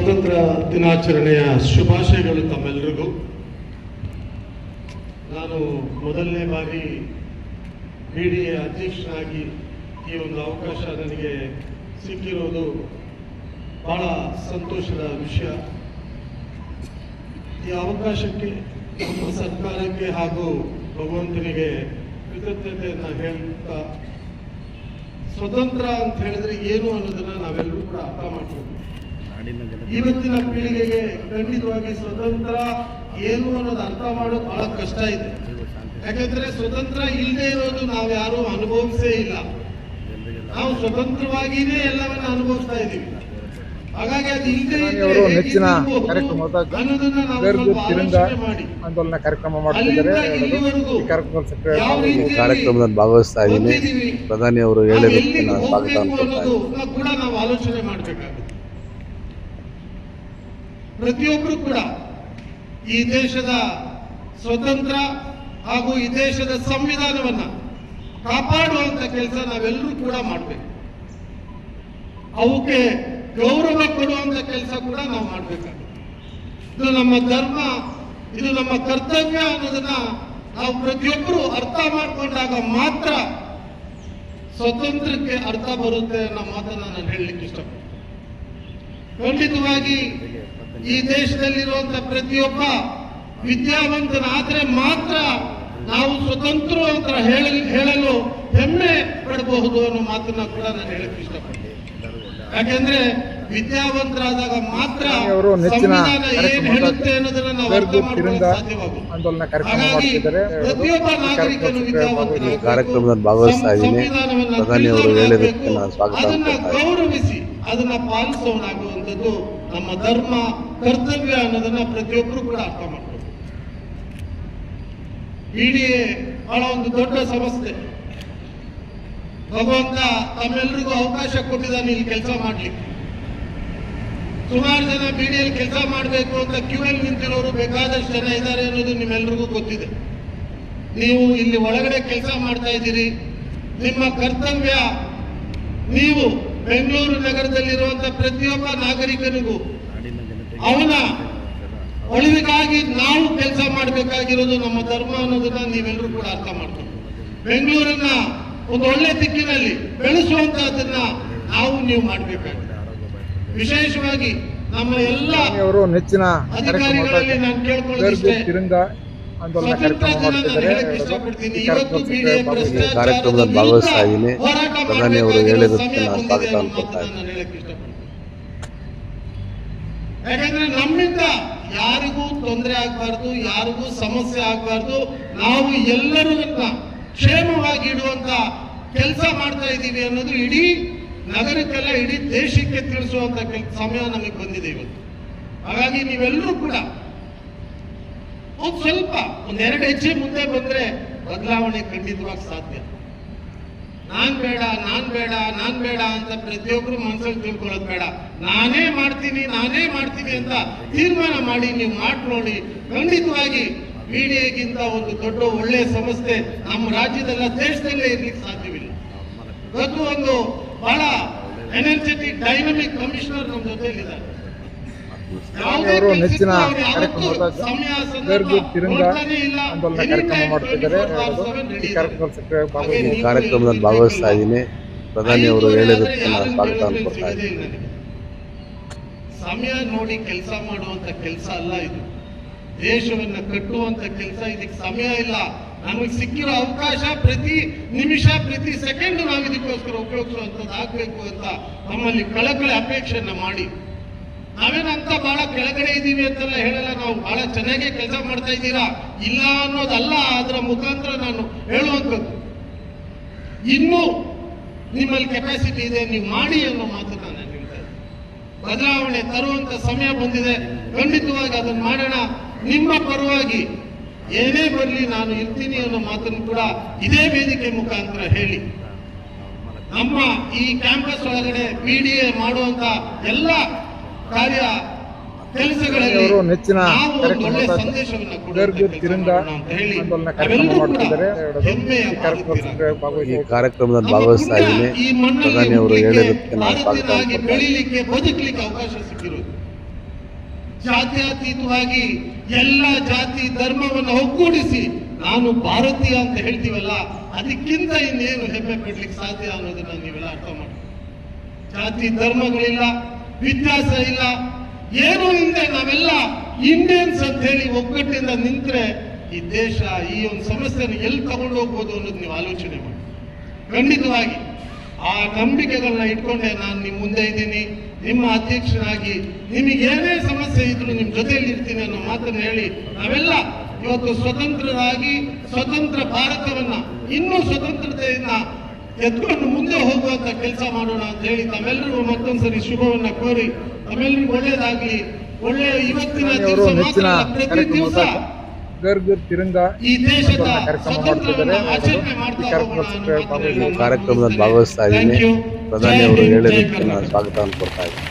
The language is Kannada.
ಸ್ವಾತಂತ್ರ್ಯ ದಿನಾಚರಣೆಯ ಶುಭಾಶಯಗಳು ತಮ್ಮೆಲ್ಲರಿಗೂ ನಾನು ಮೊದಲನೇ ಬಾರಿ ಬಿ ಡಿ ಎ ಅಧ್ಯಕ್ಷನಾಗಿ ಈ ಒಂದು ಅವಕಾಶ ನನಗೆ ಸಿಕ್ಕಿರೋದು ಬಹಳ ಸಂತೋಷದ ವಿಷಯ. ಈ ಅವಕಾಶಕ್ಕೆ, ನಮ್ಮ ಸರ್ಕಾರಕ್ಕೆ ಹಾಗೂ ಭಗವಂತನಿಗೆ ಕೃತಜ್ಞತೆಯನ್ನು ಹೇಳ್ತಾ, ಸ್ವತಂತ್ರ ಅಂತ ಹೇಳಿದ್ರೆ ಏನು ಅನ್ನೋದನ್ನ ನಾವೆಲ್ಲರೂ ಕೂಡ ಅರ್ಥ ಮಾಡ್ತೀವಿ ಇವತ್ತಿನ ಪೀಳಿಗೆಗೆ ಖಂಡಿತವಾಗಿ ಸ್ವತಂತ್ರ ಏನು ಅನ್ನೋದು ಅರ್ಥ ಮಾಡೋದು ಬಹಳ ಕಷ್ಟ ಇದೆ. ಯಾಕಂದ್ರೆ ಸ್ವತಂತ್ರ ಇಲ್ಲದೆ ಇರೋದು ನಾವು ಯಾರು ಅನುಭವಿಸೇ ಇಲ್ಲ. ನಾವು ಸ್ವತಂತ್ರವಾಗಿನೇ ಎಲ್ಲವನ್ನ ಅನುಭವಿಸ್ತಾ ಇದ್ದೀವಿ. ಹಾಗಾಗಿ ಅದು ಇಲ್ಲದೆ ಅವರು ನೆಚ್ಚಿನ ಕಾರ್ಯಕ್ರಮದ ಅನ್ನೋದನ್ನ ನಾವು ಆಲೋಚನೆ ಮಾಡಿ. ಆಂದೋಲನ ಕಾರ್ಯಕ್ರಮ ಮಾಡ್ತಿದ್ದಾರೆ ಕಾರ್ಯಕ್ರಮದಲ್ಲಿ ಭಾಗವಹಿಸ್ತಾ ಇದ್ದೀನಿ. ಪ್ರಧಾನಿ ಅವರು ಹೇಳಿದ್ದಕ್ಕೆ ನಾನು ಸ್ವಾಗತ ಕೂಡ ನಾವು ಆಲೋಚನೆ ಮಾಡಬೇಕಾಗುತ್ತೆ. ಪ್ರತಿಯೊಬ್ಬರು ಕೂಡ ಈ ದೇಶದ ಸ್ವತಂತ್ರ ಹಾಗೂ ಈ ದೇಶದ ಸಂವಿಧಾನವನ್ನ ಕಾಪಾಡುವಂತ ಕೆಲಸ ನಾವೆಲ್ಲರೂ ಕೂಡ ಮಾಡಬೇಕು. ಅವಕ್ಕೆ ಗೌರವ ಕೊಡುವಂತ ಕೆಲಸ ಕೂಡ ನಾವು ಮಾಡಬೇಕಾಗುತ್ತೆ. ಇದು ನಮ್ಮ ಧರ್ಮ, ಇದು ನಮ್ಮ ಕರ್ತವ್ಯ ಅನ್ನೋದನ್ನ ನಾವು ಪ್ರತಿಯೊಬ್ಬರು ಅರ್ಥ ಮಾಡಿಕೊಂಡಾಗ ಮಾತ್ರ ಸ್ವತಂತ್ರಕ್ಕೆ ಅರ್ಥ ಬರುತ್ತೆ ಅನ್ನೋ ಮಾತನ್ನ ನಾನು ಹೇಳಲಿಕ್ಕೆ ಇಷ್ಟಪಡ್ತೀನಿ. ಖಂಡಿತವಾಗಿ ಈ ದೇಶದಲ್ಲಿರುವಂತ ಪ್ರತಿಯೊಬ್ಬ ವಿದ್ಯಾವಂತನಾದ್ರೆ ಮಾತ್ರ ನಾವು ಸ್ವತಂತ್ರ ಅಂತ ಹೇಳಲು ಹೇಳಲು ಹೆಮ್ಮೆ ಪಡಬಹುದು ಅನ್ನೋ ಮಾತನ್ನ ಕೂಡ ನಾನು ಹೇಳಕ್ಕೆ ಇಷ್ಟಪಡ್ತೀನಿ. ಯಾಕೆಂದ್ರೆ ವಿದ್ಯಾವಂತರಾದಾಗ ಮಾತ್ರ ಸಂವಿಧಾನ ಏನ್ ಹೇಳುತ್ತೆ ಅನ್ನೋದನ್ನ ನಾವು ಅರ್ಥ ಮಾಡಿಕೊಳ್ಳಲು ಮಾಡ್ಕೊಳ್ಳೋಕೆ ಸಾಧ್ಯವಾಗುತ್ತೆ ಹಾಗಾಗಿ ಪ್ರತಿಯೊಬ್ಬ ನಾಗರಿಕನು ಕಾರ್ಯಕ್ರಮದ ಸಂವಿಧಾನವನ್ನು ಅದನ್ನ ಗೌರವಿಸಿ ಅದನ್ನ ಪಾಲಿಸೋನಾಗುವಂಥದ್ದು ನಮ್ಮ ಧರ್ಮ, ಕರ್ತವ್ಯ ಅನ್ನೋದನ್ನ ಪ್ರತಿಯೊಬ್ಬರು ಕೂಡ ಅರ್ಥ ಮಾಡ್ಬೇಕು ಇಡೀ ಬಹಳ ಒಂದು ದೊಡ್ಡ ಸಮಸ್ಯೆ. ಭಗವಂತ ತಮ್ಮೆಲ್ರಿಗೂ ಅವಕಾಶ ಕೊಟ್ಟಿದ್ದಾನೆ ಇಲ್ಲಿ ಕೆಲಸ ಮಾಡ್ಲಿಕ್ಕೆ. ಸುಮಾರು ಜನ ಬಿಡಿಯಲ್ಲಿ ಕೆಲಸ ಮಾಡಬೇಕು ಅಂತ ಕ್ಯೂ ಅಲ್ಲಿ ನಿಂತಿರೋರು ಬೇಕಾದಷ್ಟು ಜನ ಇದ್ದಾರೆ ಅನ್ನೋದು ನಿಮ್ಮೆಲ್ರಿಗೂ ಗೊತ್ತಿದೆ. ನೀವು ಇಲ್ಲಿ ಒಳಗಡೆ ಕೆಲಸ ಮಾಡ್ತಾ ಇದ್ದೀರಿ. ನಿಮ್ಮ ಕರ್ತವ್ಯ ನೀವು ಬೆಂಗಳೂರು ನಗರದಲ್ಲಿರುವಂತ ಪ್ರತಿಯೊಬ್ಬ ನಾಗರಿಕನಿಗೂ ಅವನ ಒಳಿವಿಗಾಗಿ ನಾವು ಕೆಲಸ ಮಾಡಬೇಕಾಗಿರೋದು ನಮ್ಮ ಧರ್ಮ ಅನ್ನೋದನ್ನ ನೀವೆಲ್ಲರೂ ಕೂಡ ಅರ್ಥ ಮಾಡ್ಕೊಂಡು ಬೆಂಗಳೂರನ್ನ ಒಂದು ಒಳ್ಳೆ ದಿಕ್ಕಿನಲ್ಲಿ ಬೆಳೆಸುವಂತಹದನ್ನ ನಾವು ನೀವು ಮಾಡಬೇಕಾಗಿದೆ. ವಿಶೇಷವಾಗಿ ನಮ್ಮ ಎಲ್ಲ ಅವರು ನೆಚ್ಚಿನ ಅಧಿಕಾರಿಗಳಲ್ಲಿ ನಾನು ಕೇಳ್ಕೊಳ್ಳೋದಿಷ್ಟೇ ತಿರಂಗ ಆಂದೋಲನ ಕಾರ್ಯಕ್ರಮ ಕಾರ್ಯಕ್ರಮದಲ್ಲಿ ಭಾಗವಹಿಸ್ತಾ ಇದ್ದೀನಿ ಹೋರಾಟ ಪ್ರಧಾನಿ ಅವರು ಮಾಡ್ಬೇಕಾಗಿರೋ ಹೇಳಿದ್ದಕ್ಕೆ ಸಮಯ ನಾನು ಬಂದಿದೆ ಸ್ವಾಗತ ಅನ್ನೋ ಅನ್ಕೊಳ್ತಾ ಮಾತನ್ನ ಇದ್ದೀನಿ. ಹೇಳಕ್ ಇಷ್ಟಪಡ್ತೀನಿ. ಯಾಕಂದ್ರೆ ನಮ್ಮಿಂದ ಯಾರಿಗೂ ತೊಂದರೆ ಆಗ್ಬಾರ್ದು ಯಾರಿಗೂ ಸಮಸ್ಯೆ ಆಗ್ಬಾರ್ದು ನಾವು ಎಲ್ಲರನ್ನ ಕ್ಷೇಮವಾಗಿ ಇಡುವಂತ ಕೆಲಸ ಮಾಡ್ತಾ ಇದ್ದೀವಿ ಅನ್ನೋದು ಇಡೀ ನಗರಕ್ಕೆಲ್ಲ ಇಡೀ ದೇಶಕ್ಕೆ ತಿಳಿಸುವಂತ ಕೆಲ್ ಸಮಯ ನಮಗೆ ಬಂದಿದೆ ಇವತ್ತು. ಹಾಗಾಗಿ ನೀವೆಲ್ಲರೂ ಕೂಡ ಒಂದ್ ಸ್ವಲ್ಪ. ಒಂದೆರಡು ಹೆಜ್ಜೆ ಮುಂದೆ ಬಂದ್ರೆ ಬದಲಾವಣೆ ಖಂಡಿತವಾಗಿ ಸಾಧ್ಯ. ನಾನ್ ಬೇಡ ನಾನ್ ಬೇಡ ನಾನ್ ಬೇಡ ಅಂತ ಪ್ರತಿಯೊಬ್ರು ಮನಸ್ಸಲ್ಲಿ ತಿಳ್ಕೊಳ್ಳೋದು ಬೇಡ. ನಾನೇ ಮಾಡ್ತೀನಿ ನಾನೇ ಮಾಡ್ತೀನಿ ಅಂತ ತೀರ್ಮಾನ ಮಾಡಿ, ನೀವು ಮಾಡಿ ನೋಡಿ ಖಂಡಿತವಾಗಿ ಮೀಡಿಯಾಗಿಂತ ಒಂದು ದೊಡ್ಡ ಒಳ್ಳೆಯ ಸಂಸ್ಥೆ ನಮ್ಮ ರಾಜ್ಯದಲ್ಲ, ದೇಶದಲ್ಲೇ ಇರ್ಲಿಕ್ಕೆ ಸಾಧ್ಯವಿಲ್ಲ. ಅದು ಒಂದು ಬಹಳ ಎನರ್ಜೆಟಿಕ್ ಡೈನಮಿಕ್ ಕಮಿಷನರ್ ನಮ್ಮ ಜೊತೆಲಿದ್ದಾರೆ. ಯಾವುದೇ ಅವರು ನೆಚ್ಚಿನ ಕಾರ್ಯಕ್ರಮದ ತಿರಂಗ. ಆಂದೋಲನ ಕಾರ್ಯಕ್ರಮ ಮಾಡ್ತಿದ್ದಾರೆ. 24/7 ready ಈ ಭಾಗವಹಿಸಿ ಕಾರ್ಯಕ್ರಮದಲ್ಲಿ ಭಾಗವಹಿಸ್ತಾ ಇದ್ದೀನಿ. ಪ್ರಧಾನಿ ಅವರು ಹೇಳಿದ್ದಕ್ಕೆ ನಾನು ಸ್ವಾಗತ ಅನ್ಕೊಳ್ತಾ ಇದ್ದೀನಿ. ಸಮಯ ನೋಡಿ ಕೆಲಸ ಮಾಡುವಂತ ಕೆಲಸ ಅಲ್ಲ ಇದು. ದೇಶವನ್ನ ಕಟ್ಟುವಂತ ಕೆಲಸ ಇದಕ್ಕೆ ಸಮಯ ಇಲ್ಲ. ನಮಗೆ ಸಿಕ್ಕಿರೋ ಅವಕಾಶ ಪ್ರತಿ ನಿಮಿಷ ಪ್ರತಿ ಸೆಕೆಂಡ್ ನಾವು ಇದಕ್ಕೋಸ್ಕರ ಉಪಯೋಗಿಸುವಂತದ್ದು ಆಗ್ಬೇಕು ಅಂತ ನಮ್ಮಲ್ಲಿ ಕಳಕಳಿ ಅಪೇಕ್ಷೆಯನ್ನ ಮಾಡಿ. ನಾವೇನಂತ ಬಹಳ ಕೆಳಗಡೆ ಇದ್ದೀವಿ ಅಂತೆಲ್ಲ ಹೇಳಲ್ಲ. ನಾವು ಬಹಳ ಚೆನ್ನಾಗಿ ಕೆಲಸ ಮಾಡ್ತಾ ಇದ್ದೀರಾ? ಇಲ್ಲ ಅನ್ನೋದಲ್ಲ, ಅದರ ಮುಖಾಂತರ ನಾನು ಹೇಳುವಂಥದ್ದು. ಇನ್ನೂ ನಿಮ್ಮಲ್ಲಿ ಕೆಪಾಸಿಟಿ ಇದೆ, ನೀವು ಮಾಡಿ ಅನ್ನೋ ಮಾತು ನಾನು ಹೇಳ್ತಾ ಇದ್ದೀನಿ. ಬದಲಾವಣೆ ತರುವಂತ ಸಮಯ ಬಂದಿದೆ. ಖಂಡಿತವಾಗಿ ಅದನ್ನು ಮಾಡೋಣ. ನಿಮ್ಮ ಪರವಾಗಿ ಏನೇ ಬರಲಿ ನಾನು ಇರ್ತೀನಿ ಅನ್ನೋ ಮಾತನ್ನು ಕೂಡ ಇದೇ ವೇದಿಕೆ ಮುಖಾಂತರ ಹೇಳಿ. ನಮ್ಮ ಈ ಕ್ಯಾಂಪಸ್ ಒಳಗಡೆ ಪಿ ಡಿ ಎ ಮಾಡುವಂತ ಎಲ್ಲ ಕಾರ್ಯ ಕೆಲಸಗಳಲ್ಲಿ ಅವರು ನೆಚ್ಚಿನ ಒಳ್ಳೆ ಕಾರ್ಯಕ್ರಮದ ಸಂದೇಶವನ್ನ ಈ ಕಾರ್ಯಕ್ರಮದಲ್ಲಿ ಭಾಗವಹಿಸ್ತಾ ಇದ್ದೀನಿ. ಪ್ರಧಾನಿ ಅವರು ಹೇಳಿರೋದಕ್ಕೆ ನಾನು ಸ್ವಾಗತ ಬೆಳೀಲಿಕ್ಕೆ ಬದುಕಲಿಕ್ಕೆ ಅವಕಾಶ ಸಿಕ್ಕಿರೋದು. ಜಾತ್ಯತೀತವಾಗಿ ಎಲ್ಲ ಜಾತಿ ಧರ್ಮವನ್ನು ಒಗ್ಗೂಡಿಸಿ ನಾನು ಭಾರತೀಯ ಅಂತ ಹೇಳ್ತೀವಲ್ಲ ಅದಕ್ಕಿಂತ ಇನ್ನೇನು ಹೆಮ್ಮೆ ಪಡ್ಲಿಕ್ಕೆ ಸಾಧ್ಯ ಅನ್ನೋದನ್ನ ನೀವೆಲ್ಲ ಅರ್ಥ ಮಾಡಿ ಜಾತಿ ಧರ್ಮಗಳಿಲ್ಲ ವ್ಯತ್ಯಾಸ ಇಲ್ಲ. ಏನು ಹಿಂದೆ ನಾವೆಲ್ಲ ಇಂಡಿಯನ್ಸ್ ಅಂತ ಹೇಳಿ ಒಗ್ಗಟ್ಟಿಂದ ನಿಂತರೆ ಈ ದೇಶ, ಈ ಒಂದು ಸಮಸ್ಯೆಯನ್ನು ಎಲ್ಲಿ ತಗೊಂಡು ಹೋಗ್ಬೋದು ಅನ್ನೋದು ನೀವು ಆಲೋಚನೆ ಮಾಡಿ. ಖಂಡಿತವಾಗಿ, ಆ ನಂಬಿಕೆಗಳನ್ನ ಇಟ್ಕೊಂಡೆ ನಾನು ನಿಮ್ಮ ಮುಂದೆ ಇದ್ದೀನಿ. ನಿಮ್ಮ ಅಧ್ಯಕ್ಷನಾಗಿ ನಿಮಗೆ ಏನೇ ಸಮಸ್ಯೆ ಇದ್ರು ನಿಮ್ಮ ಜೊತೆಯಲ್ಲಿ ಇರ್ತೀನಿ ಅನ್ನೋ ಮಾತನ್ನು ಹೇಳಿ ನಾವೆಲ್ಲ ಇವತ್ತು ಸ್ವತಂತ್ರರಾಗಿ, ಸ್ವತಂತ್ರ ಭಾರತವನ್ನ, ಇನ್ನೂ ಸ್ವತಂತ್ರತೆಯನ್ನ ಎತ್ಕೊಂಡು ಮುಂದೆ ಹೋಗುವಂತ ಕೆಲಸ ಮಾಡೋಣ ಅಂತ ಹೇಳಿ ತಮ್ಮೆಲ್ಲರಿಗೂ ಮತ್ತೊಂದ್ಸರಿ ಶುಭವನ್ನ ಕೋರಿ ತಮ್ಮೆಲ್ಲರಿಗೂ ಒಳ್ಳೇದಾಗ್ಲಿ ಒಳ್ಳೆಯ ಇವತ್ತಿನ ದಿವಸ ಪ್ರತಿ ದಿವಸ ಗರ್ ಗರ್ ತಿರಂಗ ಈ ದೇಶದ. ಆಚರಣೆ ಈ ಮಾಡ್ತಾ ಕಾರ್ಯಕ್ರಮದಲ್ಲಿ ಭಾಗವಹಿಸ್ತಾ ಇದ್ದೀನಿ. ಪ್ರಧಾನಿ ಅವರು ಹೇಳಿದ ಜೈ ಹೇಳಿದ್ದಕ್ಕೆ ನಾನು ಸ್ವಾಗತವನ್ನು ಕೊಡ್ತಾ ಇದ್ದೀನಿ.